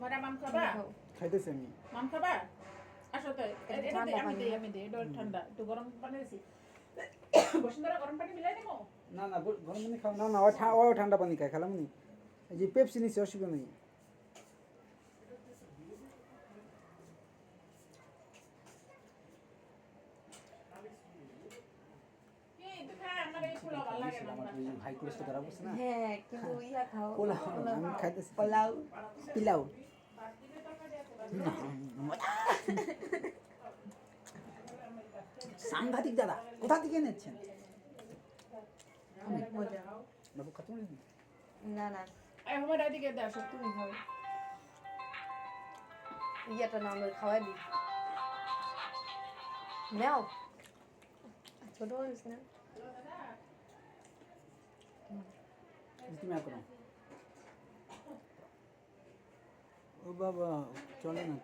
মরা মাম আমি। মাম খাবা? আসো তো আমি দিই আমি দিই এটা ঠান্ডা। একটু গরম পানি দিছি। না না গরম পানি খাও। না না ও ঠান্ডা পানি খাই খেলাম নি যে পেপসি নিছি অসুবিধা নেই। না হ্যাঁ কিন্তু ইয়া খাও পোলাও আমি খাইতেছি। পোলাও। পিলাও। সাংঘাতিক দাদা কোথা থেকে এনেছেন? বাবু খাতে না না। আমার এদিকে দে আসো তুমি খাও। ইয়াটা না আমরা খাওয়াই দিই। নাও। ছোট মানুষ না? আর করো ও বাবা চলে না